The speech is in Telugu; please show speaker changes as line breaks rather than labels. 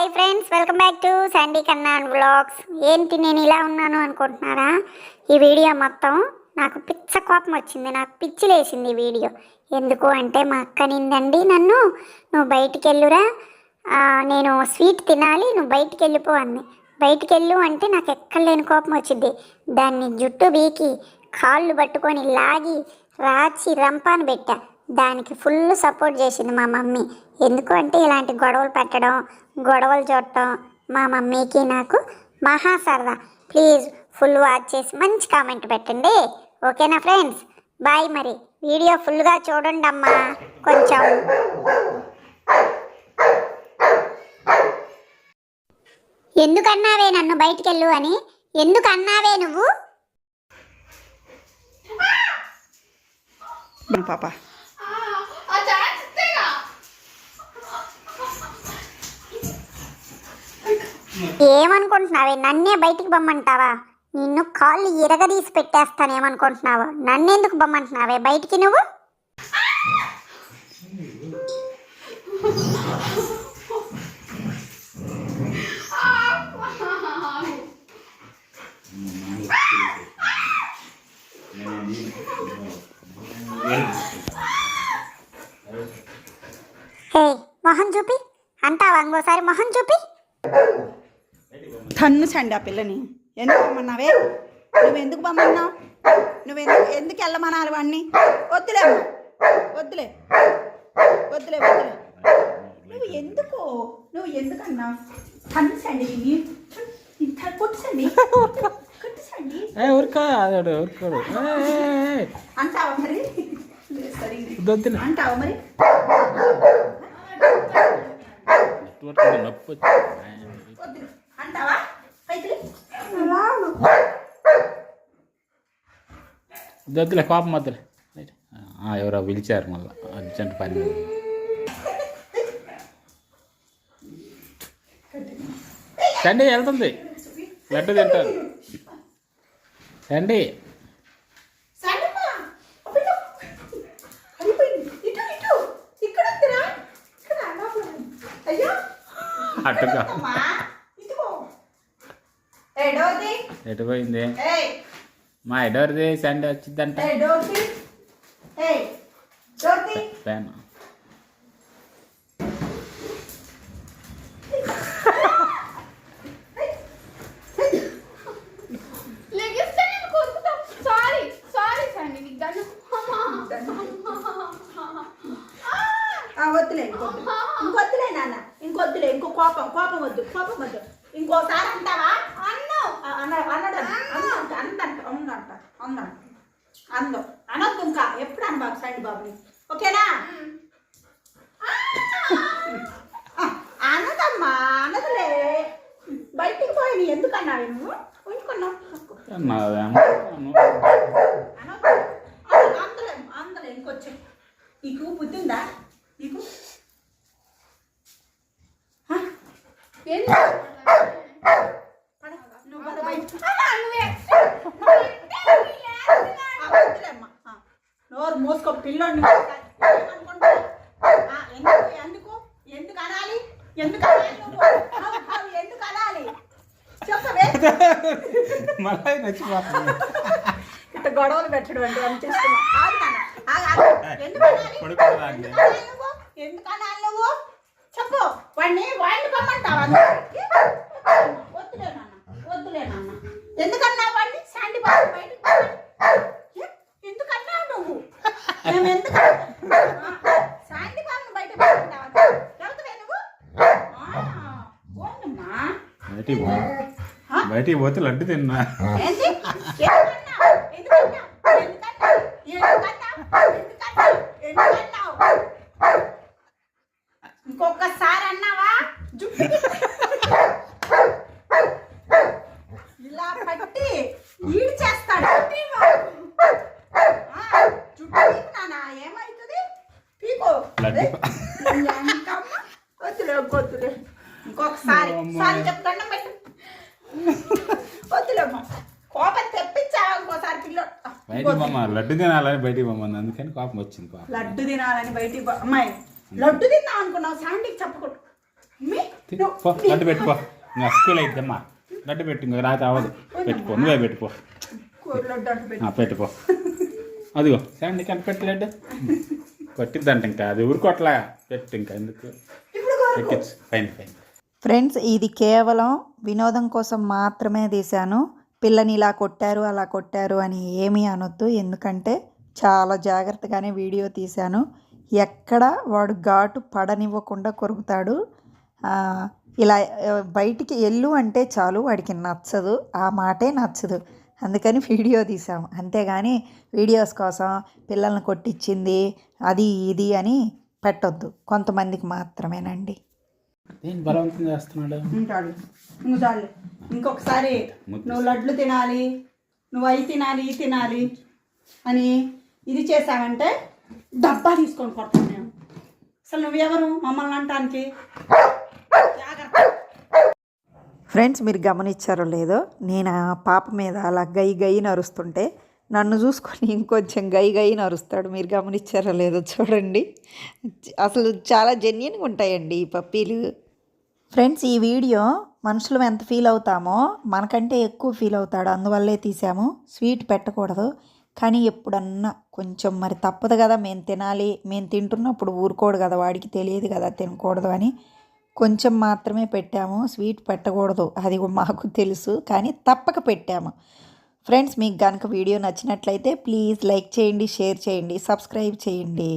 Hi friends welcome back to Sandy Kanna and vlogs ఏంటి నేను ఇలా ఉన్నాను అనుకుంటున్నారా? ఈ వీడియో మొత్తం నాకు పిచ్చ కోపం వచ్చింది నాకు పిచ్చి లేసింది ఈ వీడియో. ఎందుకు అంటే మా అక్క నిందండి నన్ను. నువ్వు బయటికి వెళ్ళురా నేను స్వీట్ తినాలి నువ్వు బయటికి వెళ్ళిపో అంది. బయటికి వెళ్ళు అంటే నాకు ఎక్కడలేని కోపం వచ్చింది. దాన్ని జుట్టు బీకి కాళ్ళు పట్టుకొని లాగి రాచి రంపాను పెట్టా. దానికి ఫుల్ సపోర్ట్ చేసింది మా మమ్మీ. ఎందుకు అంటే ఇలాంటి గొడవలు పెట్టడం గొడవలు చూడటం మా మమ్మీకి నాకు మహా సరదా. ప్లీజ్ ఫుల్ వాచ్ చేసి మంచి కామెంట్ పెట్టండి. ఓకేనా ఫ్రెండ్స్ బాయ్ మరి. వీడియో ఫుల్గా చూడండి అమ్మా. కొంచెం. ఎందుకన్నావే నన్ను బయటికి వెళ్ళు అని? ఎందుకు అన్నావే నువ్వు?
పాప.
ఏమనుకుంటున్నావే? నన్నే బయటికి బొమ్మంటావా? నిన్ను కాళ్ళు ఇరగదీసి పెట్టేస్తానేమనుకుంటున్నావా? నన్నెందుకు బొమ్మంటున్నావే? బయటికి నువ్వు? మొహం చూపి? అంటావా ఇంకోసారి మొహం చూపి?
తన్ను చండి ఆ పిల్లని. ఎందుకు బొమ్మన్నావే నువ్వు ఎందుకు బొమ్మన్నావు నువ్వు ఎందుకు వెళ్ళమనాలి వాడిని వద్దులే అమ్మ. వద్దులే. వద్దులే వద్దులే. నువ్వు ఎందుకు? నువ్వు ఎందుకు అన్నావు తన్ను చండి. కొట్టుచండి అంటావా మరి? అంటావా మరి? దద్దులే అంటావా
వద్దులే. కోపం వద్దులే ఎవరో పిలిచారు మళ్ళీ. అర్జెంట్ పని ఉంది. వెళ్తుంది. లడ్డు తింటారు. చండి.
అయ్యో.
అట్టుగా
డోర్ది.
ఎటు పోయింది? మా ఎడవరిది సండే వచ్చిందంట. ఫ్యాన్.
ఆ, వద్దులే ఇంకొద్దు. ఇంకొద్దులే ఇంకొద్దులే ఇంకో కోపం కోపం వద్దు కోపం వద్దు. ఇంకోసారి అంటావా? అన్నావు అన్నాడు అన్నాడు అందంట అందంట అందంట అందంట అందం. అనొద్దు ఇంకా. ఎప్పుడు అనబాబు సండి బాబుని? ఓకేనా? ఆ, అనదమ్మా అనదులే. బయటికి పోయి నీ ఎందుకు అన్నావు నువ్వు ఉంచుకున్నావు అందలే అందలే ఇంకొచ్చి నీకు బుద్ధి ఉందా నీకు హ? పద, నువ్వు పద బయటికి. ఆ, వద్దులేమ్మా. ఆ, నోరు మూసుకో పిల్లోడిని ఎందుకు ఎందుకు ఎందుకు అనాలి? ఎందుకు అనాలి నువ్వు? ఎందుకు అనాలి? చెప్పవే
మళ్ళీ నచ్చిపోతుంది.
ఇట్ట గొడవలు పెట్టడం అంటే అని చేస్తున్నా ఆగు నాన్న, ఆగు, ఆగు. ఎందుకు అనాలి? నువ్వు? చెప్పు. వాడిని వాడిని కమ్మంటావా నువ్వు? వద్దులే నాన్న వద్దులే నాన్న ఎందుకన్నా వాడిని శాంతి బాబు బయటకు పంపండి. ఏ? ఎందుకన్నావు నువ్వు మేము ఎందుకు శాంతి బాబుని బయట పంపుతావా చెబుతావే నువ్వు ఆ, పోనమ్మా.
బయటికి పోతే లడ్డు తిన్నా
ఏంటి? ఎందుకన్నావు? ఎందుకన్నావు? ఎందుకన్నావు? ఎందుకన్నావు? ఎందుకన్నావు? ఎందుకన్నావు? ఇంకొకసారి అన్నావా జుట్టు ఇలా పట్టి ఈడు చేస్తాడు ఆ, జుట్టు పీకునానా? ఏమవుతుంది పీకో
లడ్డు.
ఎంకమ్మ? వద్దులే వద్దులే ఇంకొకసారి సారీ చెప్తాను పెట్టు వద్దులేమ్మ కోపం తెప్పించావా ఇంకోసారి పిల్లోడు
బయటికి బొమ్మ లడ్డు తినాలని బయటికి బొమ్మంది అందుకని కోపం వచ్చింది పాపం
లడ్డు తినాలని బయటికి పో- అమ్మాయి లడ్డు తిందాం అనుకున్నావు శాండీకి చెప్పకూడదు. మీ
తీ, పో లడ్డు పెట్టుకో. ఇంకా స్కూల్ అయిద్దమ్మా లడ్డు పెట్టు ఇంకా రాత్రి అవ్వదు. పెట్టుకో నువ్వే పెట్టుకో.
పెట్టి.
ఆ, పెట్టుకో. అదిగో శాండీ కనుక పెట్టి లడ్డు. కొట్టిద్దంట ఇంకా అది ఊరుకోట్లా. పెట్టు ఇంకా ఎందుకు? ఎక్కించు పైన పైన.
ఫ్రెండ్స్ ఇది కేవలం వినోదం కోసం మాత్రమే తీశాను. పిల్లని ఇలా కొట్టారు అలా కొట్టారు అని ఏమీ అనొద్దు. ఎందుకంటే చాలా జాగ్రత్తగానే వీడియో తీశాను. ఎక్కడ వాడు ఘాటు పడనివ్వకుండా కొరుకుతాడు. ఇలా బయటికి ఎల్లు అంటే చాలు వాడికి నచ్చదు. ఆ మాటే నచ్చదు. అందుకని వీడియో తీసాము అంతేగాని వీడియోస్ కోసం పిల్లల్ని కొట్టించింది అది ఇది అని పెట్టొద్దు. కొంతమందికి మాత్రమేనండి.
నేను బలవంతం చేస్తున్నాడు?
ఉంటాడు. నువ్వు చాలు. ఇంకొకసారి నువ్వు లడ్లు తినాలి నువ్వు అవి తినాలి ఇవి తినాలి అని ఇది చేసావంటే డబ్బా తీసుకొని కొడతాను నేను. అసలు నువ్వెవరు మమ్మల్ని అంటానికి జాగ్రత్త
ఫ్రెండ్స్ మీరు గమనించారో లేదో నేను ఆ పాప మీద అలా గై గై నరుస్తుంటే నన్ను చూసుకొని ఇంకొంచెం గై గై నరుస్తాడు. మీరు గమనించారా లేదో చూడండి. అసలు చాలా జెన్యున్గా ఉంటాయండి ఈ పప్పీలు. ఫ్రెండ్స్ ఈ వీడియో మనుషులు ఎంత ఫీల్ అవుతామో మనకంటే ఎక్కువ ఫీల్ అవుతాడు. అందువల్లే తీసాము. స్వీట్ పెట్టకూడదు. కానీ ఎప్పుడన్నా కొంచెం మరి తప్పదు కదా. మేము తినాలి. మేము తింటున్నప్పుడు ఊరుకోడు కదా. వాడికి తెలియదు కదా తినకూడదు అని. కొంచెం మాత్రమే పెట్టాము. స్వీట్ పెట్టకూడదు. అది మాకు తెలుసు. కానీ తప్పక పెట్టాము. ఫ్రెండ్స్ మీకు కనుక వీడియో నచ్చినట్లయితే ప్లీజ్ లైక్ చేయండి షేర్ చేయండి సబ్స్క్రైబ్ చేయండి.